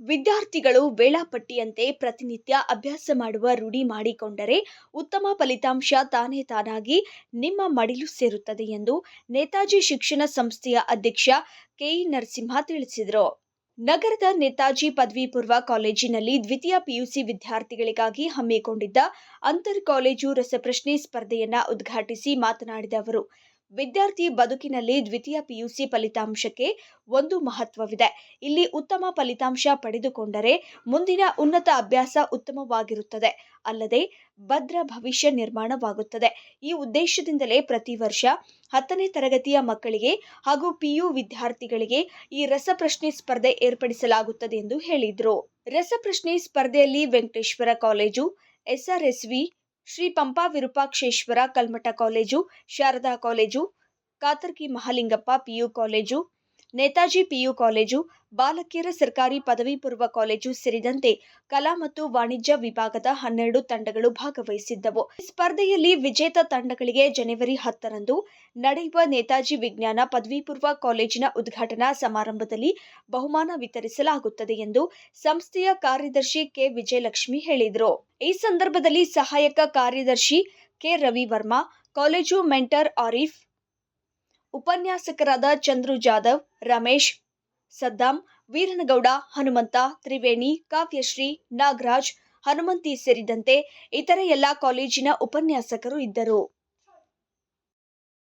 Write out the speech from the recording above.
ವಿದ್ಯಾರ್ಥಿಗಳು ವೇಳಾಪಟ್ಟಿಯಂತೆ ಪ್ರತಿನಿತ್ಯ ಅಭ್ಯಾಸ ಮಾಡುವ ರೂಢಿ ಮಾಡಿಕೊಂಡರೆ ಉತ್ತಮ ಫಲಿತಾಂಶ ತಾನೇ ತಾನಾಗಿ ನಿಮ್ಮ ಮಡಿಲು ಸೇರುತ್ತದೆ ಎಂದು ನೇತಾಜಿ ಶಿಕ್ಷಣ ಸಂಸ್ಥೆಯ ಅಧ್ಯಕ್ಷ ಕೆಇ ನರಸಿಂಹ ತಿಳಿಸಿದರು. ನಗರದ ನೇತಾಜಿ ಪದವಿ ಪೂರ್ವ ಕಾಲೇಜಿನಲ್ಲಿ ದ್ವಿತೀಯ ಪಿಯುಸಿ ವಿದ್ಯಾರ್ಥಿಗಳಿಗಾಗಿ ಹಮ್ಮಿಕೊಂಡಿದ್ದ ಅಂತರ್ ಕಾಲೇಜು ರಸಪ್ರಶ್ನೆ ಸ್ಪರ್ಧೆಯನ್ನ ಉದ್ಘಾಟಿಸಿ ಮಾತನಾಡಿದ ಅವರು. ವಿದ್ಯಾರ್ಥಿ ಬದುಕಿನಲ್ಲಿ ದ್ವಿತೀಯ ಪಿಯುಸಿ ಫಲಿತಾಂಶಕ್ಕೆ ಒಂದು ಮಹತ್ವವಿದೆ. ಇಲ್ಲಿ ಉತ್ತಮ ಫಲಿತಾಂಶ ಪಡೆದುಕೊಂಡರೆ ಮುಂದಿನ ಉನ್ನತ ಅಭ್ಯಾಸ ಉತ್ತಮವಾಗಿರುತ್ತದೆ. ಅಲ್ಲದೆ ಭದ್ರ ಭವಿಷ್ಯ ನಿರ್ಮಾಣವಾಗುತ್ತದೆ. ಈ ಉದ್ದೇಶದಿಂದಲೇ ಪ್ರತಿ ವರ್ಷ ಹತ್ತನೇ ತರಗತಿಯ ಮಕ್ಕಳಿಗೆ ಹಾಗೂ ಪಿಯು ವಿದ್ಯಾರ್ಥಿಗಳಿಗೆ ಈ ರಸಪ್ರಶ್ನೆ ಸ್ಪರ್ಧೆ ಏರ್ಪಡಿಸಲಾಗುತ್ತದೆ ಎಂದು ಹೇಳಿದರು. ರಸಪ್ರಶ್ನೆ ಸ್ಪರ್ಧೆಯಲ್ಲಿ Venkateshwara college, S R S V Shri Pampa Virupaksheshwara Kalmath college Sharada college Katarki Mahalingappa PU college Netaji PU college, ಬಾಲಕಿಯರ ಸರ್ಕಾರಿ ಪದವಿ ಪೂರ್ವ ಕಾಲೇಜು ಸೇರಿದಂತೆ ಕಲಾ ಮತ್ತು ವಾಣಿಜ್ಯ ವಿಭಾಗದ ಹನ್ನೆರಡು ತಂಡಗಳು ಭಾಗವಹಿಸಿದ್ದವು. ಸ್ಪರ್ಧೆಯಲ್ಲಿ ವಿಜೇತ ತಂಡಗಳಿಗೆ ಜನವರಿ ಹತ್ತರಂದು ನಡೆಯುವ ನೇತಾಜಿ ವಿಜ್ಞಾನ ಪದವಿ ಪೂರ್ವ ಕಾಲೇಜಿನ ಉದ್ಘಾಟನಾ ಸಮಾರಂಭದಲ್ಲಿ ಬಹುಮಾನ ವಿತರಿಸಲಾಗುತ್ತದೆ ಎಂದು ಸಂಸ್ಥೆಯ ಕಾರ್ಯದರ್ಶಿ ಕೆ. ವಿಜಯಲಕ್ಷ್ಮಿ ಹೇಳಿದರು. ಈ ಸಂದರ್ಭದಲ್ಲಿ ಸಹಾಯಕ ಕಾರ್ಯದರ್ಶಿ K. Ravi Varma college mentor Arif ಉಪನ್ಯಾಸಕರಾದ ಚಂದ್ರು ಜಾಧವ್, ರಮೇಶ್ ಸದ್ದಾಂ, ವೀರನಗೌಡ, ಹನುಮಂತ, ತ್ರಿವೇಣಿ, ಕಾವ್ಯಶ್ರೀ, ನಾಗರಾಜ್, ಹನುಮಂತಿ ಸೇರಿದಂತೆ ಇತರ ಎಲ್ಲ ಕಾಲೇಜಿನ ಉಪನ್ಯಾಸಕರು ಇದ್ದರು.